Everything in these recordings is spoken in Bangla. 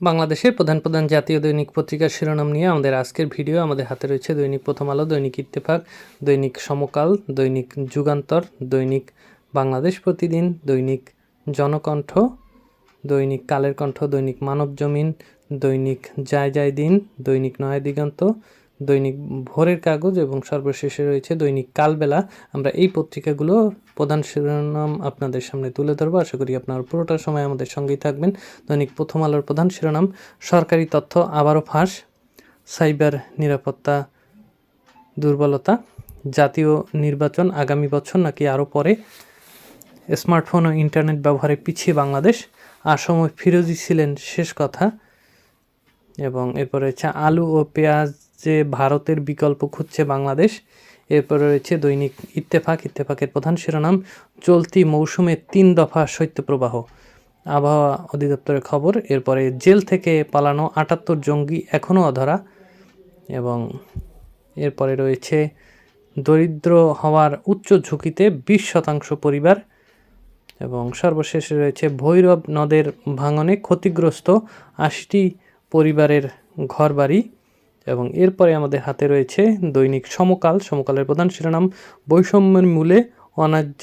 বাংলাদেশের প্রধান প্রধান জাতীয় দৈনিক পত্রিকার শিরোনাম নিয়ে আমাদের আজকের ভিডিও। আমাদের হাতে রয়েছে দৈনিক প্রথম আলো, দৈনিক ইত্তেফাক, দৈনিক সমকাল, দৈনিক যুগান্তর, দৈনিক বাংলাদেশ প্রতিদিন, দৈনিক জনকণ্ঠ, দৈনিক কালের কণ্ঠ, দৈনিক মানব জমিন দৈনিক যায় যায় দিন, দৈনিক নয়া দিগন্ত দৈনিক ভোরের কাগজ এবং সর্বশেষে রয়েছে দৈনিক কালবেলা। আমরা এই পত্রিকাগুলো প্রধান শিরোনাম আপনাদের সামনে তুলে ধরবো। আশা করি আপনার পুরোটা সময় আমাদের সঙ্গেই থাকবেন। দৈনিক প্রথম আলোর প্রধান শিরোনাম, সরকারি তথ্য আবারও ফাঁস, সাইবার নিরাপত্তা দুর্বলতা, জাতীয় নির্বাচন আগামী বছর নাকি আরও পরে, স্মার্টফোন ও ইন্টারনেট ব্যবহারে পিছিয়ে বাংলাদেশ আর সময় ফিরোজি ছিলেন শেষ কথা এবং এরপরে রয়েছে আলু ও পেঁয়াজে ভারতের বিকল্প খুঁজছে বাংলাদেশ, এরপরে রয়েছে দৈনিক ইত্তেফাক। ইত্তেফাকের প্রধান শিরোনাম, চলতি মৌসুমে তিন দফা শৈত্যপ্রবাহ। আবহাওয়া অধিদপ্তরের খবর, এরপরে জেল থেকে পালানো আটাত্তর জঙ্গি এখনও অধরা এবং এরপরে রয়েছে দরিদ্র হওয়ার উচ্চ ঝুঁকিতে বিশ শতাংশ পরিবার এবং সর্বশেষে রয়েছে ভৈরব নদের ভাঙনে ক্ষতিগ্রস্ত আশিটি পরিবারের ঘরবাড়ি। এবং এরপরে আমাদের হাতে রয়েছে দৈনিক সমকাল। সমকালের প্রধান শিরোনাম, বৈষম্যের মূলে অন্যায্য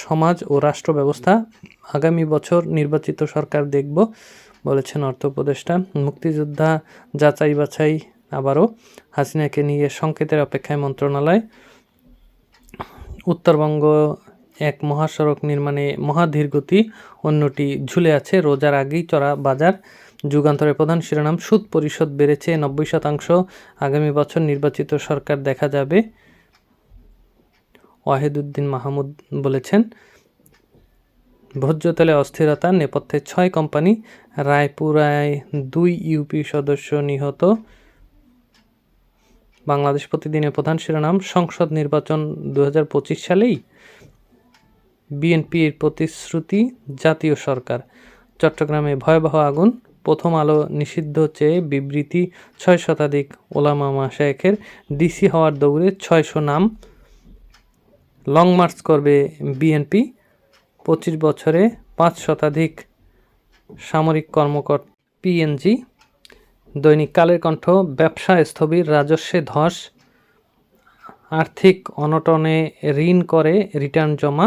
সমাজ ও রাষ্ট্র ব্যবস্থা। আগামী বছর নির্বাচিত সরকার দেখব, বলেছেন অর্থ উপদেষ্টা। মুক্তিযোদ্ধা যাচাই বাছাই আবারও হাসিনাকে নিয়ে সংকেতের অপেক্ষায় মন্ত্রণালয়। উত্তরবঙ্গ এক মহাসড়ক নির্মাণে মহাধীরগতি অন্যটি ঝুলে আছে। রোজার আগেই চড়া বাজার যুগান্তরের প্রধান শিরোনাম, সুদ পরিশোধ বেড়েছে নব্বই শতাংশ। আগামী বছর নির্বাচিত সরকার দেখা যাবে, ওয়াহিদুদ্দিন মাহমুদ বলেছেন। ভোজ্যতলে অস্থিরতা, নেপথ্যে ছয় কোম্পানি, রায়পুরায় দুই ইউপি সদস্য নিহত। বাংলাদেশ প্রতিদিনের প্রধান শিরোনাম, সংসদ নির্বাচন দু হাজার পঁচিশ সালেই বিএনপির প্রতিশ্রুতি জাতীয় সরকার। চট্টগ্রামে ভয়াবহ আগুন প্রথম আলো নিষিদ্ধ চেয়ে বিবৃতি ছয় শতাধিক ওলামা মাশায়েখের ডিসি হওয়ার দৌড়ে ছয়শো নাম লং মার্চ করবে বিএনপি। পঁচিশ বছরে পাঁচ শতাধিক সামরিক কর্মকর পিএনজি। দৈনিক কালের কণ্ঠ, ব্যবসা স্থবির, রাজস্বে ধস, আর্থিক অনটনে ঋণ করে রিটার্ন জমা।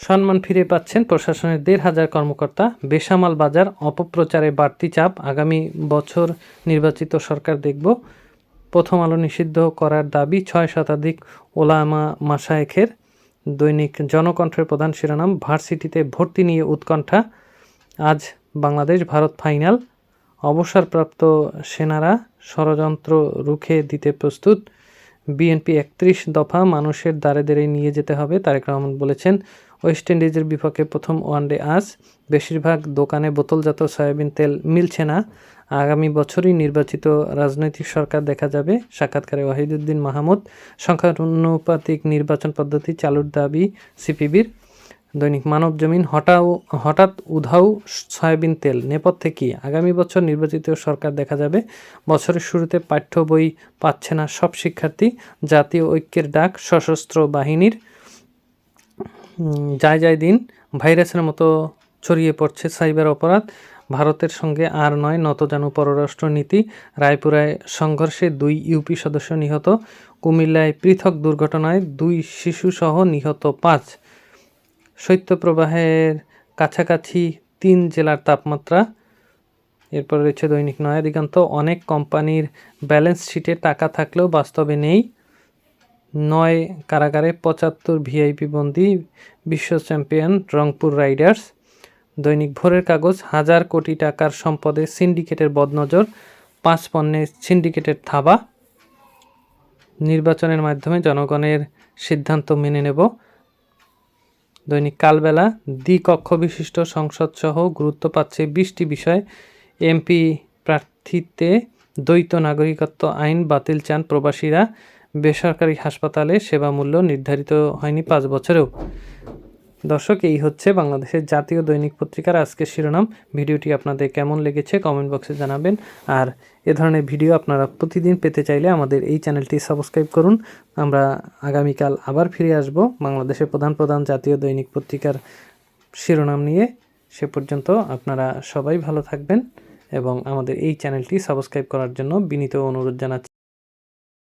সম্মান ফিরে পাচ্ছেন প্রশাসনের দেড় হাজার কর্মকর্তা। বেসামাল বাজার, অপপ্রচারে বাড়তি চাপ। আগামী বছর নির্বাচিত সরকার দেখব। প্রথম আলো নিষিদ্ধ করার দাবি ছয় শতাধিক ওলামা মাসায়েখের। দৈনিক জনকণ্ঠের প্রধান শিরোনাম, ভার্সিটিতে ভর্তি নিয়ে উৎকণ্ঠা। আজ বাংলাদেশ, ভারত ফাইনাল। অবসরপ্রাপ্ত সেনারা ষড়যন্ত্র রুখে দিতে প্রস্তুত। বিএনপি একত্রিশ দফা মানুষের দ্বারে দ্বারে নিয়ে যেতে হবে, তারেক রহমান বলেছেন। ওয়েস্ট ইন্ডিজের বিপক্ষে প্রথম ওয়ানডে আজ। বেশিরভাগ দোকানে বোতলজাত সয়াবিন তেল মিলছে না। আগামী বছরই নির্বাচিত রাজনৈতিক সরকার দেখা যাবে। সাক্ষাৎকারে ওয়াহিদুদ্দিন মাহমুদ, সংখ্যানুপাতিক নির্বাচন পদ্ধতি চালুর দাবি সিপিবির। দৈনিক মানব জমিন হঠাও হঠাৎ উধাও সয়াবিন তেল নেপথ্যে কি? আগামী বছর নির্বাচিত সরকার দেখা যাবে। বছরের শুরুতে পাঠ্য বই পাচ্ছে না সব শিক্ষার্থী। জাতীয় ঐক্যের ডাক সশস্ত্র বাহিনীর যায় যায় দিন, ভাইরাসের মতো ছড়িয়ে পড়ছে সাইবার অপরাধ। ভারতের সঙ্গে আর নয়, নত নতজানু পররাষ্ট্রনীতি রায়পুরায় সংঘর্ষে দুই ইউপি সদস্য নিহত। কুমিল্লায় পৃথক দুর্ঘটনায় দুই শিশুসহ নিহত পাঁচ। শৈত্যপ্রবাহের কাছাকাছি তিন জেলার তাপমাত্রা। এরপর রয়েছে দৈনিক নয়া দিগন্ত অনেক কোম্পানির ব্যালেন্স শিটে টাকা থাকলেও বাস্তবে নেই। নয় কারাগারে পঁচাত্তর ভিআইপি বন্দি বিশ্ব চ্যাম্পিয়ন রংপুর রাইডার্স। দৈনিক ভোরের কাগজ, হাজার কোটি টাকার সম্পদে সিন্ডিকেটের বদনজর, পাঁচ পণ্যের সিন্ডিকেটের থাবা। নির্বাচনের মাধ্যমে জনগণের সিদ্ধান্ত মেনে নেব। দৈনিক কালবেলা, দ্বিকক্ষ বিশিষ্ট সংসদ সহ গুরুত্ব পাচ্ছে বিশটি বিষয়। এমপি প্রার্থীতে দ্বৈত নাগরিকত্ব আইন বাতিল চান প্রবাসীরা। বেসরকারি হাসপাতালে সেবা মূল্য নির্ধারিত হয়নি পাঁচ বছরেও। দর্শক, এই হচ্ছে বাংলাদেশের জাতীয় দৈনিক পত্রিকার আজকের শিরোনাম। ভিডিওটি আপনাদের কেমন লেগেছে কমেন্ট বক্সে জানাবেন। আর এ ধরনের ভিডিও আপনারা প্রতিদিন পেতে চাইলে আমাদের এই চ্যানেলটি সাবস্ক্রাইব করুন। আমরা আগামীকাল আবার ফিরে আসব বাংলাদেশের প্রধান প্রধান জাতীয় দৈনিক পত্রিকার শিরোনাম নিয়ে। সে পর্যন্ত আপনারা সবাই ভালো থাকবেন এবং আমাদের এই চ্যানেলটি সাবস্ক্রাইব করার জন্য বিনীত অনুরোধ জানাচ্ছি।